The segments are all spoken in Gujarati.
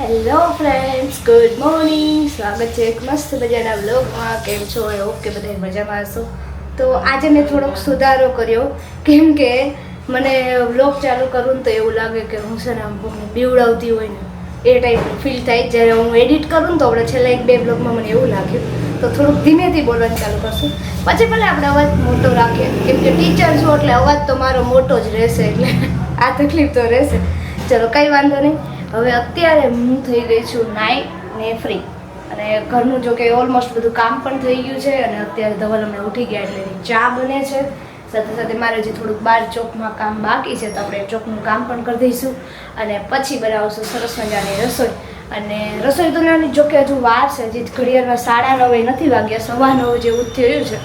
હેલો ફ્રેન્ડ્સ ગુડ મોર્નિંગ સ્વાગત છે એક મસ્ત મજાના વ્લોગમાં કેમ છો? ઓકે બધા મજામાં હશો. તો આજે મેં થોડોક સુધારો કર્યો. કેમ કે મને વ્લોગ ચાલુ કરું ને તો એવું લાગે કે હું છે ને આમ બીવડાવતી હોય ને, એ ટાઈપનું ફીલ થાય. જ્યારે હું એડિટ કરું ને તો આપણે છેલ્લા એક બે બ્લોગમાં મને એવું લાગ્યું. તો થોડુંક ધીમેથી બોલવાનું ચાલુ કરશું. પછી ભલે આપણે અવાજ મોટો રાખીએ. કેમ કે ટીચર છું એટલે અવાજ તો મારો મોટો જ રહેશે એટલે આ તકલીફ તો રહેશે. ચલો, કંઈ વાંધો નહીં. હવે અત્યારે હું થઈ ગઈ છું નાઈટ ને ફ્રી અને ઘરનું જો કે ઓલમોસ્ટ બધું કામ પણ થઈ ગયું છે અને અત્યારે ધવલ અમે ઉઠી ગયા એટલે એની ચા બને છે. સાથે સાથે મારે જે થોડુંક બાર ચોકમાં કામ બાકી છે તો આપણે ચોકનું કામ પણ કરી દઈશું. અને પછી બનાવશું સરસ મજાની રસોઈ. અને રસોઈ તો નાની જો કે હજુ વાર છે હજી ઘડિયાળમાં સાડા નવે નથી વાગ્યા, સવા નવ જેવું જ થયું છે.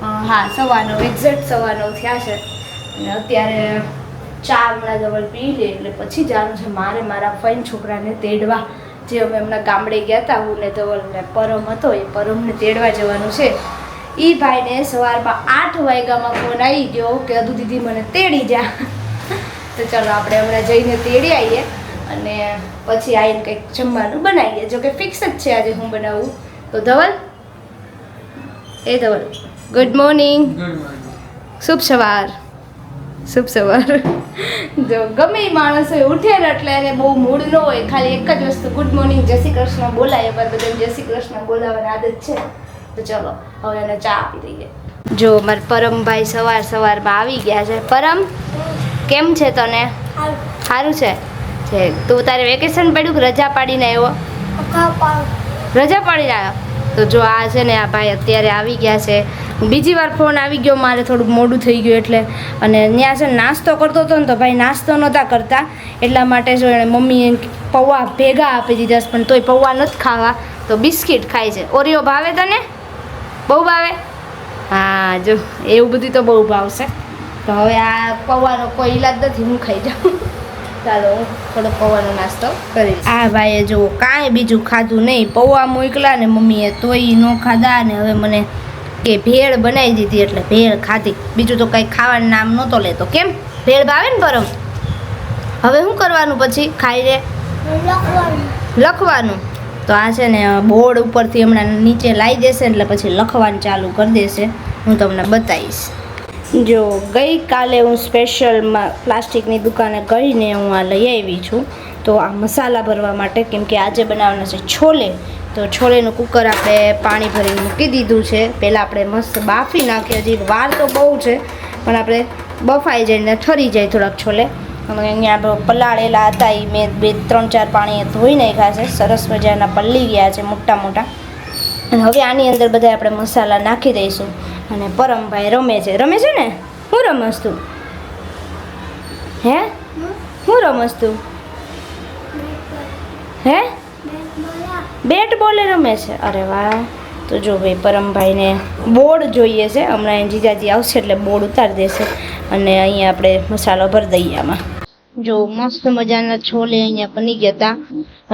હા, સવા નવ એક્ઝેક્ટ સવા નવ થયા છે. અને અત્યારે ચા હમણાં ડબલ પી લે એટલે પછી જવાનું છે મારે મારા ફઈન છોકરાને તેડવા. જે અમે હમણાં ગામડે ગયા હતા હું ને ધવલ ને પરમ હતો એ પરમને તેડવા જવાનું છે. એ ભાઈને સવારમાં આઠ વાગ્યામાં ફોન આવી ગયો કે અધુ દીદી મને તેડી જા. તો ચલો આપણે હમણાં જઈને તેડી આવીએ અને પછી આવીને કંઈક જમવાનું બનાવીએ. જો કે ફિક્સ જ છે આજે હું બનાવું. તો ધવલ? એ ધવલ. ગુડ મોર્નિંગ શુભ સવાર. શુભ સવાર. જો ગમે એ માણસ હોય ઉઠે ને એટલે એને બહુ મૂડ ન હોય ખાલી એક જ વસ્તુ ગુડ મોર્નિંગ જય શ્રી કૃષ્ણ બોલાય અમારે બધાને જય શ્રી કૃષ્ણ બોલાવવાની આદત છે. તો ચલો હવે એને ચા આપી દઈએ. જો મારા પરમભાઈ સવાર સવારમાં આવી ગયા છે. પરમ કેમ છે તને? સારું છે? છે તું તારે વેકેશન પડ્યું કે રજા પાડીને આવ્યો? રજા પાડીને આવ્યો? તો જો આ છે ને આ ભાઈ અત્યારે આવી ગયા છે. બીજી વાર ફોન આવી ગયો મારે થોડુંક મોડું થઈ ગયું એટલે. અને ત્યાં છે નાસ્તો કરતો હતો ને તો ભાઈ નાસ્તો નહોતા કરતા. એટલા માટે જો એણે મમ્મીએ પૌવા ભેગા આપી દીધા છે, પણ તોય પૌવા નથી ખાવા. તો બિસ્કિટ ખાય છે. ઓરિયો ભાવે તને? બહુ ભાવે? હા જો એવું બધું તો બહુ ભાવશે. તો હવે આ પૌવાનો કોઈ ઈલાજ નથી હું ખાઈ જાઉં. ચાલો હું થોડો પૌવાનો નાસ્તો કરી આ ભાઈએ જો કાંઈ બીજું ખાધું નહીં. પૌવા મોકલા ને મમ્મીએ તોય ન ખાધા ને હવે મને કે ભેળ બનાવી દીધી એટલે ભેળ ખાધી. બીજું તો કંઈ ખાવાનું નામ નહોતો લેતો. કેમ? ભેળ ભાવે ને પરમ? હવે શું કરવાનું પછી? ખાઈ રે લખવાનું. તો આ છે ને, બોર્ડ ઉપરથી હમણાં નીચે લાવી દેશે એટલે પછી લખવાનું ચાલુ કરી દેશે. હું તમને બતાવીશ. જો, ગઈકાલે હું સ્પેશિયલમાં પ્લાસ્ટિકની દુકાને ગઈને હું આ લઈ આવી છું. તો આ મસાલા ભરવા માટે, કેમ કે આજે બનાવવાના છે છોલે. તો છોલેનું કુકર આપણે પાણી ભરીને મૂકી દીધું છે. પહેલાં આપણે મસ્ત બાફી નાખીએ હજી વાર તો બહુ છે, પણ આપણે બફાઈ જાય ને ઠરી જાય થોડાક છોલે. અને અહીંયા પલાળેલા હતા એ મેં બે ત્રણ ચાર પાણી ધોઈ નાખ્યા છે. સરસ મજાના પલ્લી ગયા છે મોટા મોટા. અને હવે આની અંદર બધા આપણે મસાલા નાખી દઈશું. અને પરમભાઈ રમે છે. રમે છે ને? હું રમસ તું? હે? હું રમસ તું? હે? બેટ બોલે રમે છે. અરે વાહ. તો જો ભાઈ, પરમભાઈને બોર્ડ જોઈએ છે. હમણાં જીજાજી આવશે એટલે બોર્ડ ઉતારી દેશે. અને અહીંયા આપણે મસાલો ભરી દઈએ આમાં. જો મસ્ત મજાના છોલે અહીંયા બની ગયા હતા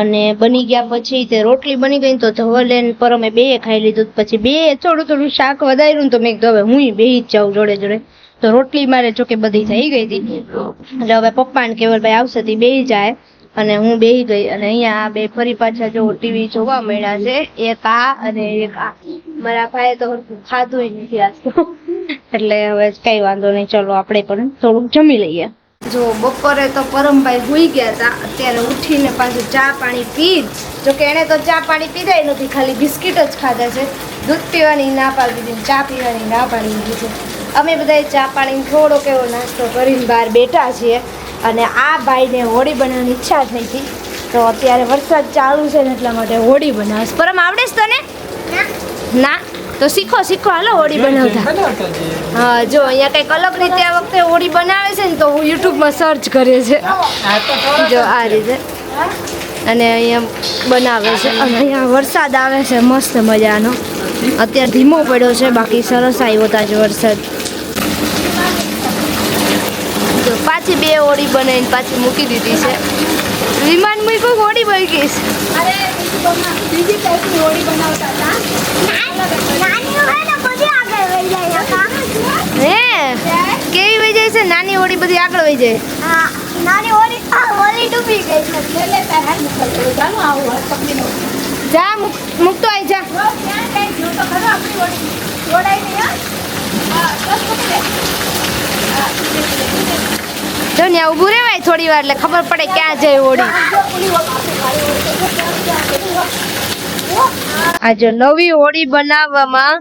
અને બની ગયા પછી તે રોટલી બની ગઈ તો ધવલે ને પરમે બે ખાઈ લીધું. પછી બે થોડું થોડું શાક વધાર્યું તો મેં હવે હું બે જ જાઉં જોડે જોડે. તો રોટલી મારે જોકે બધી થઈ ગઈ હતી. એટલે હવે પપ્પા ને કેવલભાઈ આવશે તે બે જાય. અને હું બેહી ગઈ અને અહીંયા આ બે ફરી પાછા જો ટીવી જોવા મળ્યા છે, એક આ અને એક આ. મારા ભાઈએ તો ખાધું નથી આજ એટલે હવે કઈ વાંધો નહીં, ચલો આપણે પણ થોડુંક જમી લઈએ. જો બપોરે તો પરમભાઈ હોઈ ગયા હતા, અત્યારે ઉઠીને પાછું ચા પાણી પી. જો કે એણે તો ચા પાણી પીધાય નથી, ખાલી બિસ્કિટ જ ખાધા છે. દૂધ પીવાની ના પાડી દીધી ચા પીવાની ના પાડી દીધી છે. અમે બધાએ ચા પાણી થોડોક એવો નાસ્તો કરીને બહાર બેઠા છીએ. અને આ ભાઈને હોળી બનાવવાની ઈચ્છા થઈ હતી. તો અત્યારે વરસાદ ચાલુ છે ને એટલા માટે હોળી બનાવશ. પરમ આવડે છે તને? ના. તો શીખો શીખો. હાલો હોળી બનાવતા. હા જો અહીંયા કંઈક અલગ રીતે આ વખતે હોળી બનાવે છે ને તો હું યુટ્યુબમાં સર્ચ કરે છે. જો આ રીતે. અને અહીંયા બનાવે છે. અને અહીંયા વરસાદ આવે છે મસ્ત મજાનો. અત્યારે ધીમો પડ્યો છે બાકી સરસ આવ્યો તાજો વરસાદ. જો પાછી બે હોળી બનાવીને પાછી મૂકી દીધી છે. વિમાન મૂકી બની બધી આગળ વહી જાય હે? કેવી વહી જાય છે? નાની હોળી બધી આગળ વહી જાય. નાની ડૂબી ગઈ છે. જા મૂકતો આવી જા કઈ જોડાઈ નહીં હા. બસ જો ને ઊભું રહેવાય થોડી વાર, એટલે ખબર પડે ક્યાં જાય હોળી તો જો ક્યાં ક્યાં પેલી વખત. જો આ જો નવી હોડી બનાવવામાં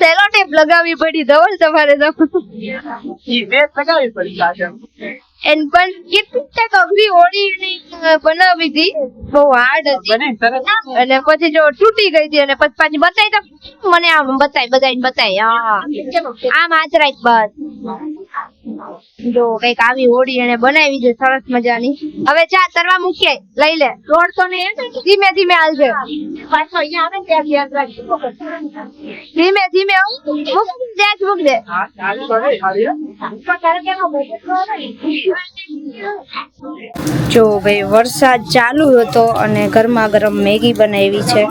સેલો ટેપ લગાવવી પડી ધવલ તમારે તો ઈ લગાવી પડી એન પણ કેટલી તક અઘરી એની, બનાવી હતી. બહુ હાર્ડ હતી. અને પછી જો તૂટી ગઈ હતી અને પછી પાછી બતાવી તો મને આમ બતાવી બતાવી બતાવી હા. આમ આચરાય રાખ બસ. જો કંઈક આવી હોડી એને બનાવી છે, સરસ મજાની. હવે ચા તરવા મૂકીએ, લઈ લે. દોડતો ને ધીમે ધીમે હાલજે. ધીમે ધીમે. મૂક જ મૂક દે. જો ભાઈ, વરસાદ ચાલુ હતો અને ગરમા ગરમ મેગી બનાવી છે.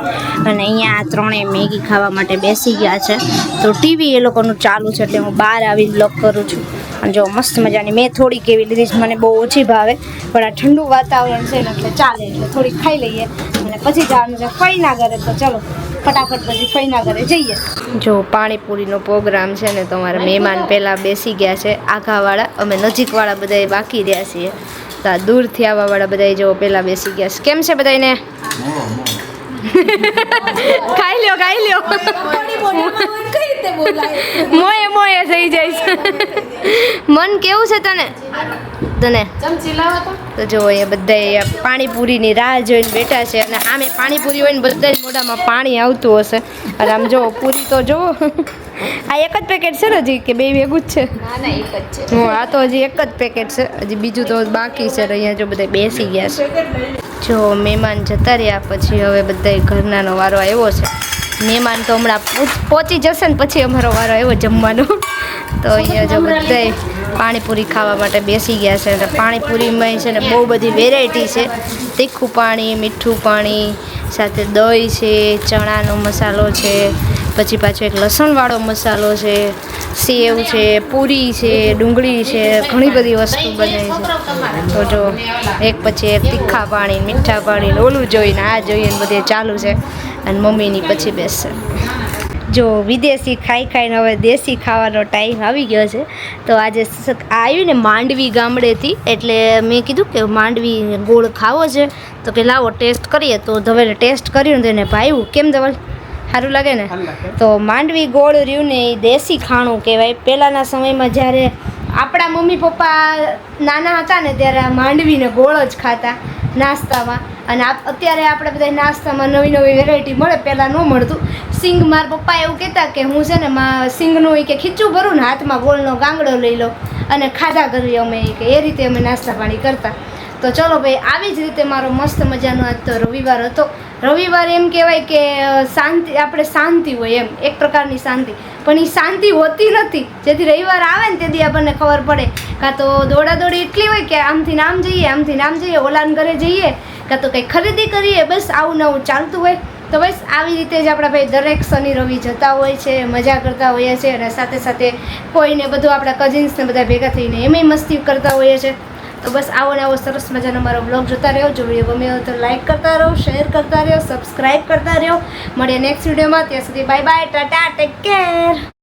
અને અહીંયા ત્રણેય મેગી ખાવા માટે બેસી ગયા છે. તો ટીવી એ લોકોનું ચાલુ છે, એટલે હું બહાર આવીને લોક કરું છું. અને જો મસ્ત મજાની મેં થોડીક એવી લીધી છે મને બહુ ઓછી ભાવે પણ આ ઠંડુ વાતાવરણ છે ને એટલે ચાલે એટલે થોડીક ખાઈ લઈએ. અને પછી જવાનું છે ફઈના ઘરે તો ચલો ફટાફટ પછી ફઈના ઘરે જઈએ. જો પાણીપુરીનો પ્રોગ્રામ છે ને તમારા મહેમાન પહેલાં બેસી ગયા છે આઘાવાળા અમે નજીકવાળા બધાય બાકી રહ્યા છીએ. તો આ દૂરથી આવવાવાળા બધાય જો પહેલાં બેસી ગયા છે. કેમ છે બધાયને? ખાઈ લ્યો ખાઈ લ્યો. કઈ રીતે બોલાય મોએ મોએ થઈ જાય છે. મન કેવું છે તને? તને? તો જો એ બધા પાણીપુરીની રાહ જોઈને બેઠા છે અને આમે પાણીપુરી હોય ને બધા જ મોઢામાં પાણી આવતું હશે. અને આમ જો પૂરી તો જો. આ એક જ પેકેટ છે ને હજી કે બે ભેગું જ છે? હું આ તો હજી એક જ પેકેટ છે. હજી બીજું તો બાકી છે અહીંયા જો બધા બેસી ગયા છે. જો મહેમાન જતા રહ્યા, પછી હવે બધા ઘરનાનો વારો આવ્યો છે. મહેમાન તો હમણાં પહોંચી જશે ને પછી અમારો વારો આવ્યો જમવાનો. તો અહીંયા જો બધાય પાણીપુરી ખાવા માટે બેસી ગયા છે અને પાણીપુરીમાં છે ને બહુ બધી વેરાયટી છે. તીખું પાણી, મીઠું પાણી, સાથે દહીં છે, ચણાનો મસાલો છે પછી પાછો એક લસણવાળો મસાલો છે, સેવ છે, પૂરી છે, ડુંગળી છે, ઘણી બધી વસ્તુ બને છે. તો જો, એક પછી એક તીખા પાણી, મીઠા પાણી ઓલું જોઈને, આ જોઈએ ને બધે ચાલુ છે અને મમ્મીની પછી બેસશે. જો, વિદેશી ખાઈ ખાઈને હવે દેશી ખાવાનો ટાઈમ આવી ગયો છે. તો આજે આવ્યું ને માંડવી ગામડેથી, એટલે મેં કીધું કે માંડવી ગોળ ખાવો છે. તો કે લાવો, ટેસ્ટ કરીએ. તો ધવેલે ટેસ્ટ કર્યું ને તો એને ભાવ્યું. કેમ ધવલ સારું લાગે ને? તો માંડવી ગોળ રહ્યું ને એ દેશી ખાણું કહેવાય. પહેલાંના સમયમાં જ્યારે આપણા મમ્મી પપ્પા નાના હતા ને ત્યારે આ માંડવીને ગોળ જ ખાતા નાસ્તામાં. અને આપ અત્યારે આપણે બધા નાસ્તામાં નવી નવી વેરાયટી મળે પહેલાં ન મળતું. સિંગ મારા પપ્પા એવું કહેતા કે હું છે ને માં સિંગનું એ કે ખીચું ભરું ને હાથમાં ગોળનો ગાંગડો લઈ લો અને ખાધા કરીએ અમે એ કે. એ રીતે અમે નાસ્તા પાણી કરતા. તો ચલો ભાઈ આવી જ રીતે મારો મસ્ત મજાનો આજ તો રવિવાર હતો. રવિવાર એમ કહેવાય કે શાંતિ, આપણે શાંતિ હોય એમ, એક પ્રકારની શાંતિ. પણ એ શાંતિ હોતી નથી. જેથી રવિવાર આવે ને તેથી આપણને ખબર પડે. કાં તો દોડાદોડી એટલી હોય કે આમથી નામ જઈએ, આમથી નામ જઈએ, ઓલાન ઘરે જઈએ, કાં તો કંઈ ખરીદી કરીએ, બસ આવું નવું ચાલતું હોય. તો બસ આવી રીતે જ આપણા ભાઈ દરેક શનિ રવિ જતા હોય છે, મજા કરતા હોઈએ છીએ અને સાથે સાથે કોઈને બધું આપણા કઝિન્સને બધા ભેગા થઈને એમાંય મસ્તી કરતા હોઈએ છીએ તો બસ આવો ને આવો સરસ મજાનો મારો બ્લોગ જોતા રહ્યો. જો વીડિયો ગમ્યો તો લાઇક કરતા રહો શેર કરતા રહ્યો સબસ્ક્રાઈબ કરતા રહ્યો. મળીએ નેક્સ્ટ વિડીયોમાં ત્યાં સુધી bye bye tata take care